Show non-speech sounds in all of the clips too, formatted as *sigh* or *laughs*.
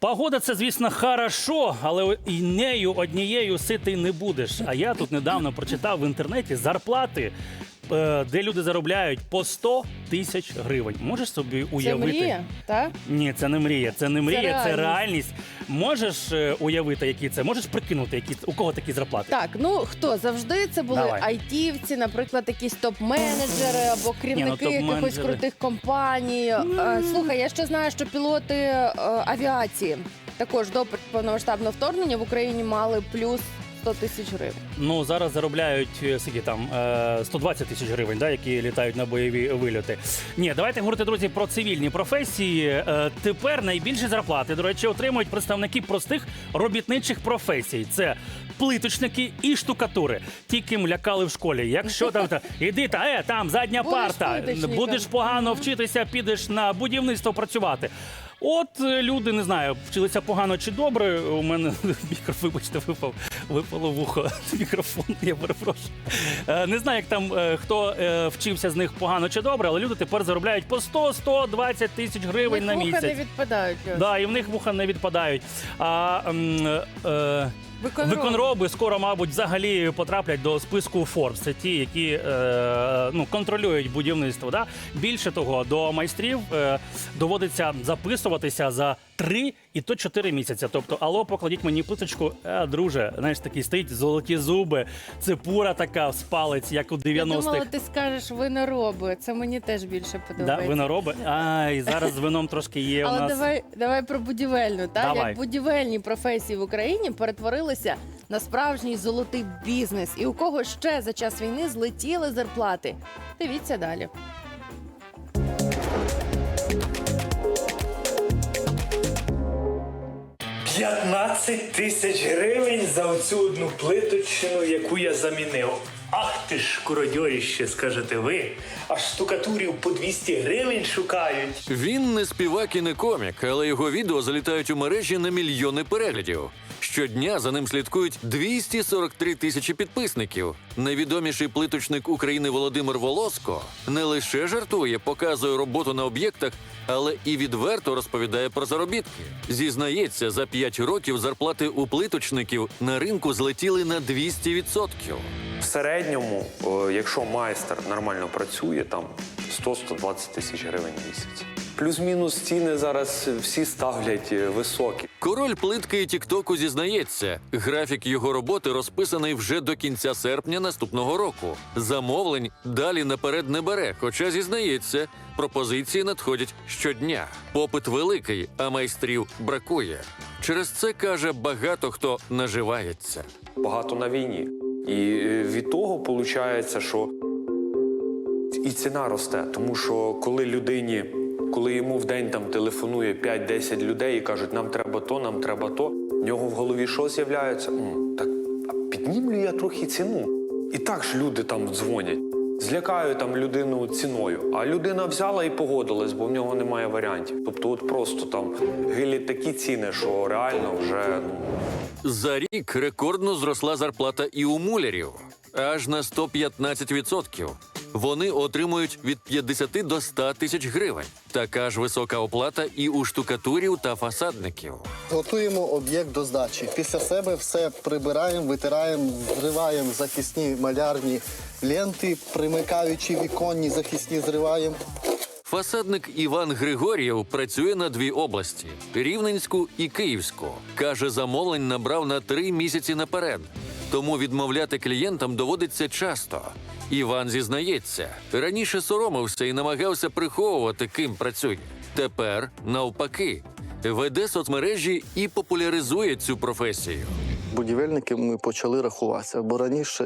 Погода це, звісно, хорошо, але і нею однією ситий не будеш. А я тут недавно прочитав в інтернеті зарплати, де люди заробляють по 100 тисяч гривень. Можеш собі Це уявити? мрія, так? Ні, це не мрія, це не мрія, це реальність. реальність. Можеш е, уявити, які це? Можеш прикинути, які у кого такі зарплати? Так, ну хто завжди це були Давай. айтівці, наприклад, якісь топ-менеджери або керівники ну, якихось топ-менеджери. крутих компаній. Е, Слухай, я ще знаю, що пілоти е, авіації також до повномасштабного вторгнення в Україні мали плюс 100 тисяч гривень. Ну зараз заробляють е, скільки там е, 120 тисяч гривень, да, які літають на бойові вильоти. Ні, давайте говорити, друзі, про цивільні професії. Е, Тепер найбільші зарплати, до речі, отримують представники простих робітничих професій. Це плиточники і штукатури. Ті, ким лякали в школі. Якщо там та, іди та е, там задня Будеш парта, будеш погано вчитися, підеш на будівництво працювати. От е, люди не знаю, вчилися погано чи добре. У мене *laughs* мікрофон, вибачте, випав, випало вухо *laughs* мікрофон. Я перепрошую. Е, Не знаю, як там е, хто е, вчився з них погано чи добре, але люди тепер заробляють по 100-120 тисяч гривень на місяць. вуха не відпадають. Да, і в них вуха не відпадають. А Виконроби. виконроби скоро, мабуть, взагалі потраплять до списку Forbes. Це ті, які е, ну, контролюють будівництво. Да? Більше того, до майстрів е, доводиться записуватися за 3 і то 4 місяці. Тобто, алло, покладіть мені плиточку, е, друже, знаєш, такий стоїть золоті зуби, цепура така з палець, як у Я 90-х. думала, ти скажеш винороби. Це мені теж більше Да, подобається. винороби. Ай, зараз з вином трошки є у Але нас. давай, давай про будівельну. Так? Давай. Як будівельні професії в Україні перетворилися на справжній золотий бізнес. І у кого ще за час війни злетіли зарплати. Дивіться далі. 15 тисяч гривень за оцю одну плиточину, яку я замінив. Ах ти ж куродьоріще, скажете ви. Аж штукатурів по 200 гривень шукають. Він не співак і не комік, але його відео залітають у мережі на мільйони переглядів. Щодня за ним слідкують 243 тисячі підписників. Найвідоміший плиточник України Володимир Волоско не лише жартує, показує роботу на об'єктах, але і відверто розповідає про заробітки. Зізнається, за 5 років зарплати у плиточників на ринку злетіли на 200%. В середньому, якщо майстер нормально працює, там 100-120 тисяч гривень місяць. Плюс-мінус ціни зараз всі ставлять е, високі. Король плитки Тіктоку зізнається, графік його роботи розписаний вже до кінця серпня наступного року. Замовлень далі наперед не бере, хоча зізнається, пропозиції надходять щодня. Попит великий, а майстрів бракує. Через це каже багато хто наживається. Багато на війні. І е, від того виходить, що і ціна росте. Тому що коли людині, коли йому в день там телефонує 5-10 людей і кажуть, нам треба то, нам треба то, в нього в голові що з'являється? Так піднімлю я трохи ціну. І так ж люди там дзвонять. Злякаю там людину ціною, а людина взяла і погодилась, бо в нього немає варіантів. Тобто, от просто там гилять такі ціни, що реально вже ну, За рік рекордно зросла зарплата і у мулярів аж на 115%. Вони отримують від 50 до 100 тисяч гривень. Така ж висока оплата і у штукатурів та фасадників. Готуємо об'єкт до здачі. Після себе все прибираємо, витираємо, зриваємо захисні малярні ленти, примикаючи віконні захисні зриваємо. Фасадник Іван Григор'єв працює на дві області Рівненську і Київську. Каже, замовлень набрав на три місяці наперед. Тому відмовляти клієнтам доводиться часто. Іван зізнається, раніше соромився і намагався приховувати, ким працює. Тепер, навпаки, веде соцмережі і популяризує цю професію. Будівельники ми почали рахуватися, бо раніше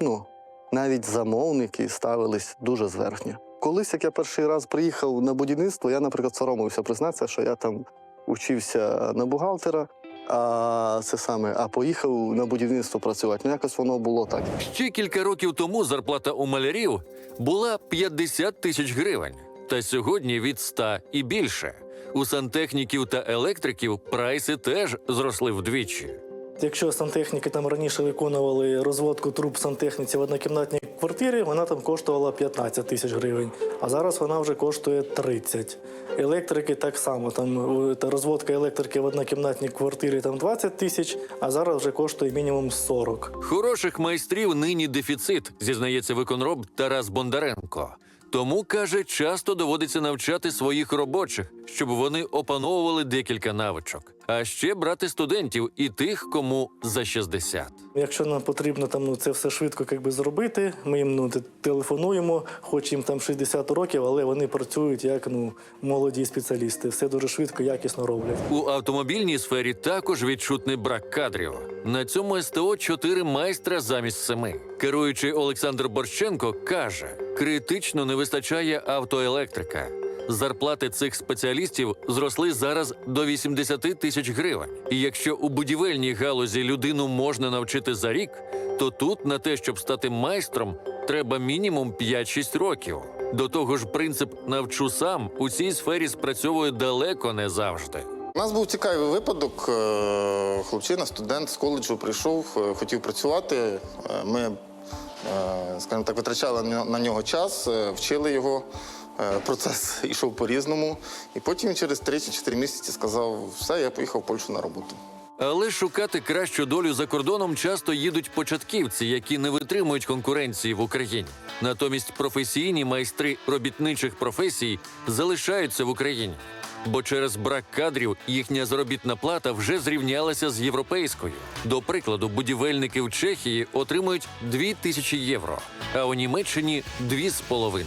ну, навіть замовники ставились дуже зверхньо. Колись, як я перший раз приїхав на будівництво, я, наприклад, соромився признатися, що я там учився на бухгалтера, а це саме, а поїхав на будівництво працювати. Ну, якось воно було так. Ще кілька років тому зарплата у малярів була 50 тисяч гривень, та сьогодні від 100 і більше. У сантехніків та електриків прайси теж зросли вдвічі. Якщо сантехніки там раніше виконували розводку труб сантехніці в однокімнатній квартирі, вона там коштувала 15 тисяч гривень, а зараз вона вже коштує 30. Електрики так само. Там розводка електрики в однокімнатній квартирі там 20 тисяч, а зараз вже коштує мінімум 40. Хороших майстрів нині дефіцит, зізнається виконроб Тарас Бондаренко. Тому каже, часто доводиться навчати своїх робочих, щоб вони опановували декілька навичок. А ще брати студентів і тих, кому за 60. Якщо нам потрібно там ну це все швидко як би, зробити, ми їм ну телефонуємо, хоч їм там 60 років, але вони працюють як ну молоді спеціалісти. Все дуже швидко, якісно роблять. У автомобільній сфері також відчутний брак кадрів. На цьому СТО чотири майстра замість семи. Керуючий Олександр Борщенко каже: критично не вистачає автоелектрика. Зарплати цих спеціалістів зросли зараз до 80 тисяч гривень. І якщо у будівельній галузі людину можна навчити за рік, то тут на те, щоб стати майстром, треба мінімум 5-6 років. До того ж, принцип навчу сам у цій сфері спрацьовує далеко не завжди. У нас був цікавий випадок. Е, Хлопчина, студент з коледжу прийшов, е, хотів працювати. Е, Ми, скажімо так, витрачали на нього- час, вчили його. Е, Процес йшов по-різному. І потім через 3 чи 4 місяці сказав: все, я поїхав в Польщу на роботу. Але шукати кращу долю за кордоном часто їдуть початківці, які не витримують конкуренції в Україні. Натомість професійні майстри робітничих професій залишаються в Україні. Бо через брак кадрів їхня заробітна плата вже зрівнялася з європейською. До прикладу, будівельники в Чехії отримують 2 тисячі євро, а у Німеччині 2,5.